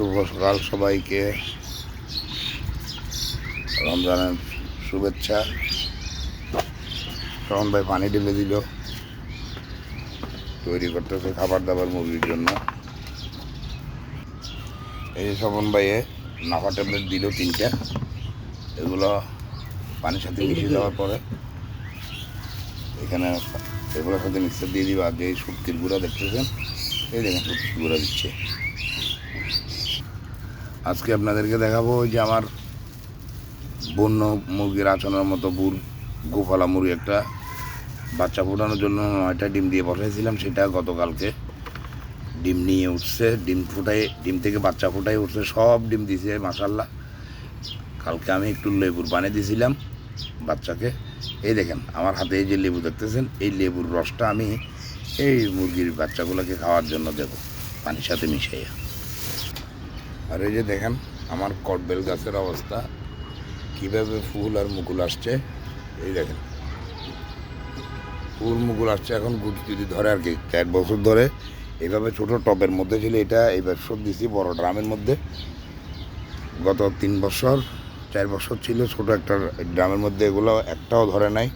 শুভ সকাল সবাইকে। রমজানের শুভেচ্ছা। তখন ভাই পানি ঢেলে দিল। তৈরি করতেছে খাবার দাবার মুরগির জন্য। এই যে স্বপন ভাইয়ে নাফা ট্যাবলেট দিল তিনটা। এগুলো পানির সাথে মিশিয়ে দেওয়ার পরে এখানে এগুলোর সাথে মিক্সার দিয়ে দিবা। আর যে শুটকির গুঁড়া দেখতেছেন এই দেখেন শুটকির গুঁড়া দিচ্ছে। আজকে আপনাদেরকে দেখাবো যে আমার বন্য মুরগির আচরণের মতো বুর, গোফালা মুরগি একটা বাচ্চা ফোটানোর জন্য নয়টা ডিম দিয়ে বসাইছিলাম সেটা গতকালকে ডিম নিয়ে উঠছে, ডিম ফুটাই ডিম থেকে বাচ্চা ফুটাই উঠছে, সব ডিম দিছে মাসাল্লাহ কালকে আমি একটু লেবুর পানি দিয়েছিলাম বাচ্চাকে। এই দেখেন, আমার হাতে এই যে লেবু দেখতেছেন, এই লেবুর রসটা আমি এই মুরগির বাচ্চাগুলোকে খাওয়ার জন্য দেবো, পানির সাথে মিশাইয়া। আর এই যে দেখেন, আমার কটবেল গাছের অবস্থা। কীভাবে ফুল আর মুকুল আসছে, এই দেখেন। ফুল মুকুল আসছে এখন গুটি যদি ধরে আর কি চার বছর ধরে। এইভাবে ছোট টবের মধ্যে ছিল, এটা এই বছর দিছি বড় ড্রামের মধ্যে। গত তিন বছর, চার বছর ছিল ছোট একটা ড্রামের মধ্যে, এগুলো একটাও ধরে নাই,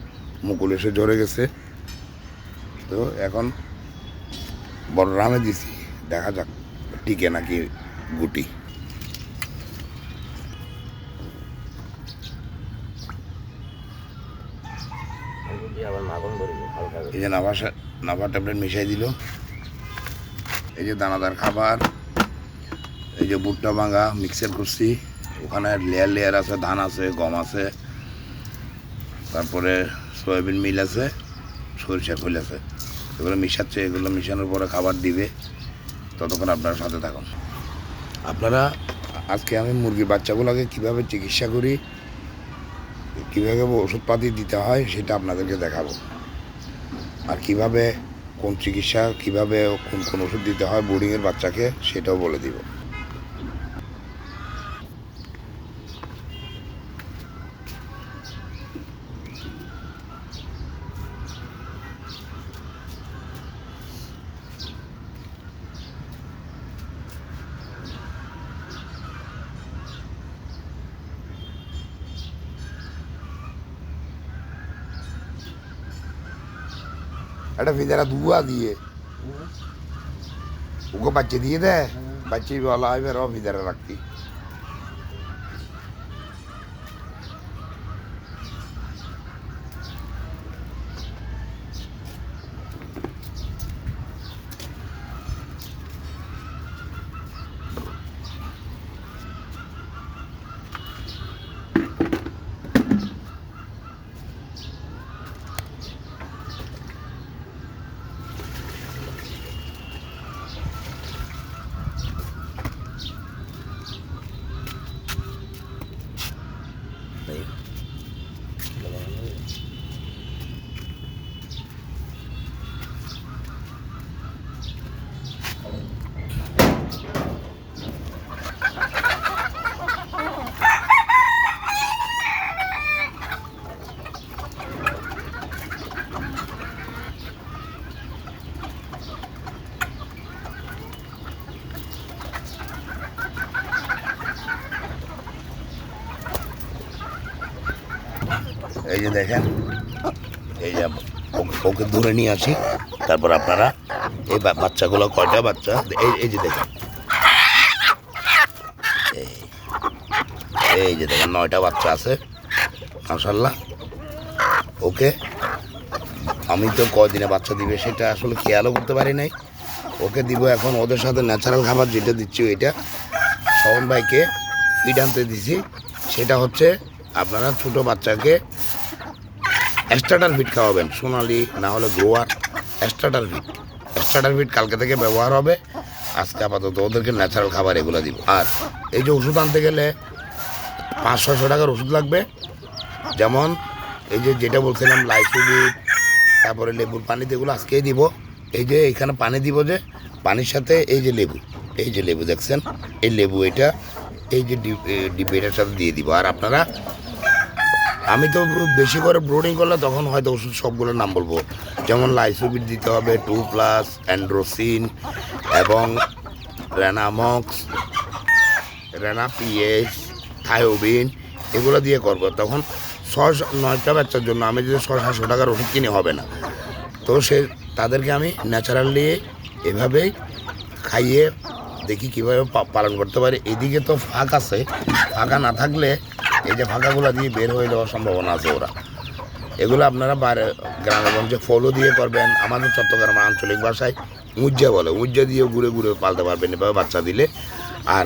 মুকুল এসে ঝরে গেছে। তো এখন বড় ড্রামে দিছি, দেখা যাক টিকে নাকি গুটি। এই যে নাভা নাভা ট্যাবলেট মিশাই দিল। এই যে দানাদার খাবার, এই যে ভুট্টা ভাঙা মিক্সার করছি ওখানে লেয়ার লেয়ার আছে, ধান আছে, গম আছে, তারপরে সয়াবিন মিল আছে, সরিষা খোল আছে। এগুলো মিশাচ্ছে, এগুলো মিশানোর পরে খাবার দিবে। ততক্ষণ আপনারা সাথে থাকুন। আপনারা, আজকে আমি মুরগির বাচ্চাগুলোকে কীভাবে চিকিৎসা করি, কীভাবে ওষুধপাতি দিতে হয়, সেটা আপনাদেরকে দেখাবো। আর কীভাবে, কোন চিকিৎসা, কীভাবে কোন কোন ওষুধ দিতে হয় বোর্ডিংয়ের বাচ্চাকে, সেটাও বলে দিব। একটা ভিজারা দুয়া দিয়ে ওকে বাচ্চা দিয়ে দেয় বাচ্চা বলা হয় বেরো ভিজারা রাখতি এই যে দেখেন, এই যে ওকে দূরে নিয়ে আসি, তারপর আপনারা এই বাচ্চাগুলো কয়টা বাচ্চা? এই এই যে দেখেন। এই- যে দেখেন, নয়টা বাচ্চা আছে মাসাল্লাহ ওকে, আমি তো কয়দিনে বাচ্চা দিবে সেটা আসলে খেয়ালও করতে পারি নাই। ওকে দিব এখন ওদের সাথে ন্যাচারাল খাবার যেটা দিচ্ছি ওইটা। শবন ভাইকে ফিড আনতে দিছি। সেটা হচ্ছে আপনারা ছোটো বাচ্চাকে স্টার্টার ফিট খাওয়াবেন। সোনালি, না হলে গোয়ার স্টার্টার ফিট স্টার্টার ফিট কালকে থেকে ব্যবহার হবে। আজকে আপাতত ওদেরকে ন্যাচারাল খাবার এগুলো দিব। আর এই যে ওষুধ আনতে গেলে পাঁচ ছশো টাকার ওষুধ লাগবে। যেমন এই যে যেটা বলছিলাম, লাইসোবিট, তারপরে লেবুর পানি দিয়ে এগুলো আজকেই দিব। এই যে এখানে পানি দিব যে, পানির সাথে এই যে লেবু, এই যে লেবু দেখছেন, এই লেবু এটা, এই যে এটার সাথে দিয়ে দিব। আর আপনারা আমি তো বেশি করে ব্রোডিং করলে তখন হয়তো ওষুধ সবগুলোর নাম বলব। যেমন লাইসোবিট দিতে হবে টু প্লাস অ্যান্ড্রোসিন এবং রেনামক্স রেনা পিএস থায়োবিন এগুলো দিয়ে করব। তখন ছয় নয়টা বাচ্চার জন্য আমি যদি ছয়, সাতশো টাকার ওষুধ কিনে হবে না। তো সে, তাদেরকে আমি ন্যাচারালি এভাবেই খাইয়ে দেখি কীভাবে পালন করতে পারি। এদিকে তো ফাঁক আছে। ফাঁকা না থাকলে এই যে ফাঁকাগুলো দিয়ে বের হয়ে যাওয়ার সম্ভাবনা আছে ওরা। এগুলো আপনারা বাইরে গ্রামেগঞ্জে ফলো দিয়ে করবেন। আমাদের চট্টগ্রাম আঞ্চলিক ভাষায় মুজ্জা বলে। মুজ্জা দিয়েও ঘুরে ঘুরে পালতে পারবেন এভাবে বাচ্চা দিলে। আর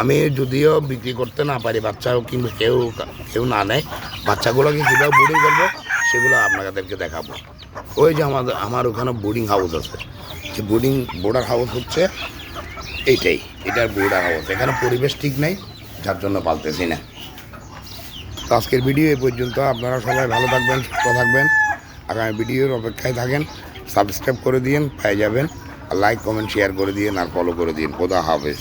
আমি যদিও বিক্রি করতে না পারি, বাচ্চাও কিন্তু কেউ কেউ না নেয়। বাচ্চাগুলোকে কীভাবে বোর্ডিং করব, সেগুলো আপনাদেরকে দেখাবো। ওই যে আমাদের আমার ওখানে বোর্ডিং হাউস আছে। যে বোর্ডিং বোর্ডার হাউস হচ্ছে এইটাই। এটার বোর্ডার হাউস এখানে পরিবেশ ঠিক নেই, যার জন্য পালতেছি না। তো আজকের ভিডিও এই পর্যন্ত। আপনারা সবাই ভালো থাকবেন, সুস্থ থাকবেন। আগামী ভিডিওর অপেক্ষায় থাকেন। সাবস্ক্রাইব করে দিন পেয়ে যাবেন। আর লাইক কমেন্ট শেয়ার করে দিন আর ফলো করে দিন খোদা হাফেজ।